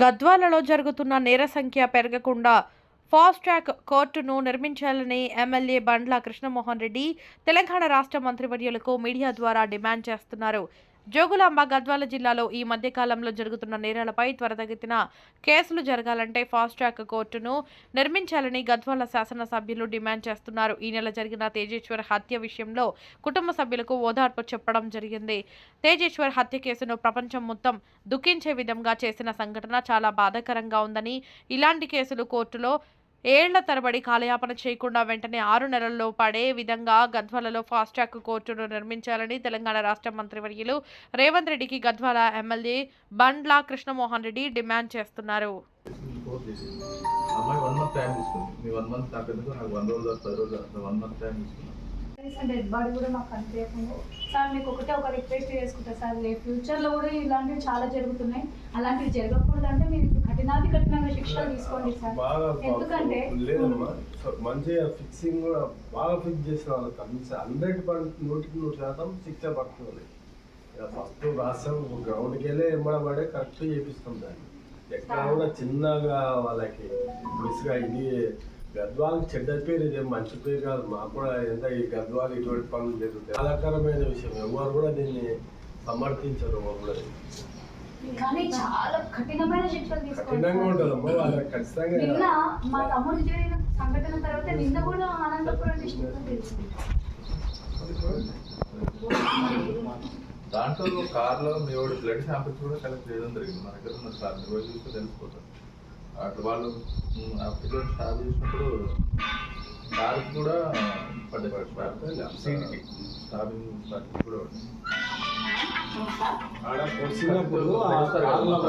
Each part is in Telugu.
గద్వాలలో జరుగుతున్న నేర సంఖ్య పెరగకుండా ఫాస్ట్ ట్రాక్ కోర్టును నిర్మించాలని ఎమ్మెల్యే బండ్ల కృష్ణమోహన్ రెడ్డి తెలంగాణ రాష్ట్ర మంత్రివర్యులకు మీడియా ద్వారా డిమాండ్ చేస్తున్నారు. జోగులాంబ గద్వాల జిల్లాలో ఈ మధ్యకాలంలో జరుగుతున్న నేరాలపై త్వరతగతిన కేసులు జరగాలంటే ఫాస్ట్ ట్రాక్ కోర్టును నిర్మించాలని గద్వాల శాసనసభ్యులు డిమాండ్ చేస్తున్నారు. ఈ నెల జరిగిన తేజేశ్వర్ హత్య విషయంలో కుటుంబ సభ్యులకు ఓదార్పు చెప్పడం జరిగింది. తేజేశ్వర్ హత్య కేసును ప్రపంచం మొత్తం దుఃఖించే విధంగా చేసిన సంఘటన చాలా బాధాకరంగా ఉందని ఇలాంటి కేసులు కోర్టులో ఏళ్ళ తరబడి కాలయాపన చేయకుండా వెంటనే ఆరు నెలల్లో పడే విధంగా గద్వాలలో ఫాస్ట్ ట్రాక్ కోర్టును నిర్మించాలని తెలంగాణ రాష్ట్ర మంత్రివర్యులు రేవంత్ రెడ్డికి గద్వాల ఎమ్మెల్యే బండ్ల కృష్ణమోహన్ రెడ్డి డిమాండ్ చేస్తున్నారు. వన్ మంత్ టైం తీసుకుంది. మీ వన్ మంత్ నాకు ఎందుకు? నాకు వన్ రోజు పది రోజు వన్ మంత్ టైం తీసుకున్నాను కనీసం డెడ్ బాడీ కూడా మాకు కనిపించకుండా సార్ మీకు ఒకటే ఒక రిక్వెస్ట్ చేసుకుంటా సార్. లే ఫ్యూచర్లో కూడా ఇలాంటివి చాలా జరుగుతున్నాయి. అలాంటివి జరగకూడదు అంటే మీరు కఠినాది కఠినంగా శిక్షలు తీసుకోండి సార్. ఎందుకంటే లేదమ్మా. మంచిగా ఫిక్సింగ్ కూడా బాగా ఫిక్స్ చేసిన వాళ్ళకి కనీసం హండ్రెడ్ పర్సెంట్ నూటికి నూరు శాతం శిక్ష పడుతుంది. ఫస్ట్ రాష్ట్రం గ్రౌండ్కి వెళ్ళి ఎంబడబడే కరెక్ట్ చేపిస్తాం దాన్ని. ఎక్కడ కూడా చిన్నగా వాళ్ళకి మిస్గా ఇది గద్వాలకి చెడ్డ పేరు ఇదే మంచి పేరు కాదు. మాకు కూడా ఎంత ఈ గద్వాలు ఇటువంటి పనులు జరుగుతాయి. బాధాకరమైన విషయం. ఎవరు కూడా దీన్ని సమర్థించరు కానీ చాలా కఠినమైన శిక్షలు. ఉంటుందమ్మా వాళ్ళకి ఖచ్చితంగా. నిన్న మా తమ్ముడు జరిగిన సంఘటన తర్వాత నిన్న కూడా అనంతపురం డిస్ట్రిక్ట్ తీసుకుంటాం దాంట్లో కార్లో మీ వాడు బ్లడ్ శాంపిల్స్ కూడా కలెక్ట్ చేయడం జరిగింది. మన దగ్గర ఉన్న సార్ మీరు పోయి చూస్తే అట్లా వాళ్ళు ఆ పిల్లలు స్టార్ట్ చేసినప్పుడు కార్కి కూడా సీట్కి. స్టార్టింగ్ స్టార్టింగ్ కూడా.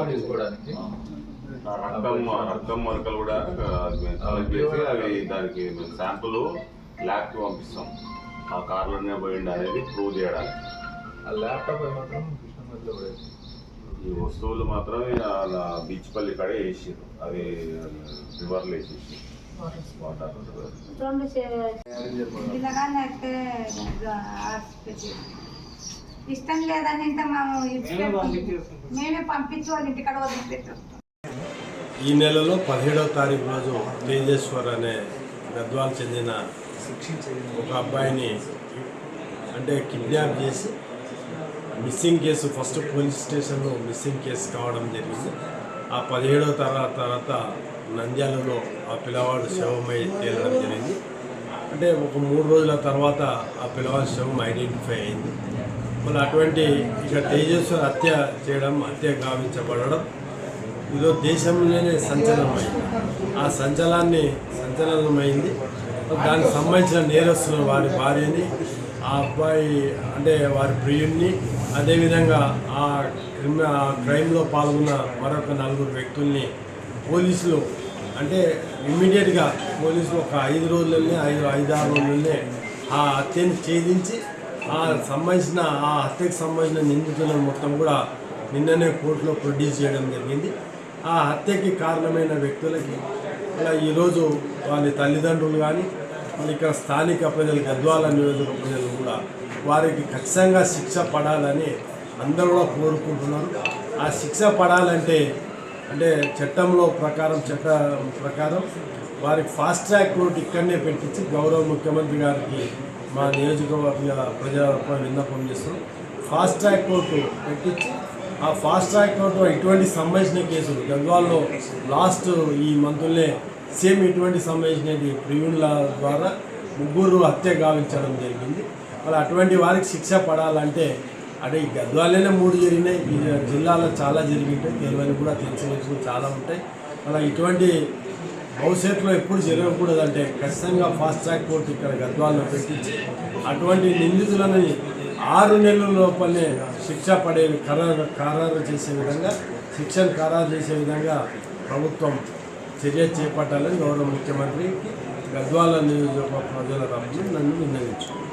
తీసుకోవడానికి ఆ. రక్తం రక్తం మరకలు కూడా కలెక్ట్ చేసి అవి దానికి శాంపుల్ ల్యాబ్కి పంపిస్తాం. ఆ కార్లోనే పోయింది అనేది ప్రూవ్ చేయడానికి. ఆ ల్యాప్టాప్ మాత్రం కృష్ణనగర్లో పడేది. ఈ వస్తువులు మాత్రమే అలా బీచ్ పల్లి కాడే వేసారు అది రివర్లో వేసేసి. వాటర్ పిల్లగాన్ని అయితే ఇష్టం లేదని ఇంత మేమే పంపించి వాళ్ళ ఇంటికాడ వదిలిపెట్టాం ఈ నెలలో పదిహేడవ తారీఖు రోజు తేజేశ్వర్ అనే గద్వాల్ చెందిన ఒక అబ్బాయిని అంటే కిడ్నాప్ చేసి మిస్సింగ్ కేసు ఫస్ట్ పోలీస్ స్టేషన్లో మిస్సింగ్ కేసు కావడం జరిగింది. ఆ పదిహేడవ తర్వాత తర్వాత నంద్యాలలో ఆ పిల్లవాడు శవమై తేలడం జరిగింది. అంటే ఒక మూడు రోజుల తర్వాత ఆ పిల్లవాడి శవం ఐడెంటిఫై అయింది. మళ్ళీ అటువంటి ఇక తేజస్వర్ హత్య చేయడం హత్య గావించబడడం ఇదో దేశంలోనే సంచలనమైంది. ఆ సంచలనాన్ని సంచలనమైంది. దానికి సంబంధించిన నేరస్తులు వారి భార్యని ఆ అబ్బాయి అంటే వారి ప్రియుణ్ణి అదేవిధంగా ఆ క్రిమి ఆ క్రైమ్లో పాల్గొన్న మరొక నలుగురు వ్యక్తుల్ని పోలీసులు అంటే ఇమ్మీడియట్గా పోలీసులు ఒక ఐదు రోజులనే ఐదు ఐదు ఆరు రోజులనే ఆ హత్యని ఛేదించి ఆ సంబంధించిన ఆ హత్యకు సంబంధించిన నిందితులను మొత్తం కూడా నిన్ననే కోర్టులో ప్రొడ్యూస్ చేయడం జరిగింది. ఆ హత్యకి కారణమైన వ్యక్తులకి అలా ఈరోజు వాళ్ళ తల్లిదండ్రులు కానీ ఇక్కడ స్థానిక ప్రజలు గద్వాల నియోజక ప్రజలు కూడా వారికి ఖచ్చితంగా శిక్ష పడాలని అందరూ కూడా కోరుకుంటున్నారు. ఆ శిక్ష పడాలంటే అంటే చట్టంలో ప్రకారం చట్ట ప్రకారం వారికి ఫాస్ట్ ట్రాక్ కోర్టు ఇక్కడనే పెట్టించి గౌరవ ముఖ్యమంత్రి గారికి మా నియోజకవర్గ ప్రజా విన్నపం చేస్తున్నాం ఫాస్ట్ ట్రాక్ కోర్టు పెట్టించి ఆ ఫాస్ట్ ట్రాక్ కోర్టు ఇటువంటి సంబంధించిన కేసులు గద్వాల్లో లాస్ట్ ఈ మంత్లే సేమ్ ఇటువంటి సంబంధించినది ప్రియుల ద్వారా ముగ్గురు హత్య గావించడం జరిగింది. మరి అటువంటి వారికి శిక్ష పడాలంటే అంటే ఈ గద్వాలనే మూడు జరిగినాయి. ఈ జిల్లాలో చాలా జరిగింటాయి. తెలియని కూడా తెలిసిన చాలా ఉంటాయి. అలా ఇటువంటి భవిష్యత్తులో ఎప్పుడు జరగకూడదంటే ఖచ్చితంగా ఫాస్ట్ ట్రాక్ కోర్టు ఇక్కడ గద్వాలను పెట్టించి అటువంటి నిందితులని ఆరు నెలల లోపలనే శిక్ష పడే ఖరారు ఖరారు చేసే విధంగా శిక్షను ఖరారు చేసే విధంగా ప్రభుత్వం చర్య చేపట్టాలని గౌరవ ముఖ్యమంత్రి గద్వాల నియోజకవర్గ ప్రజల రమ్మని నన్ను నిర్ణయించుకున్నాను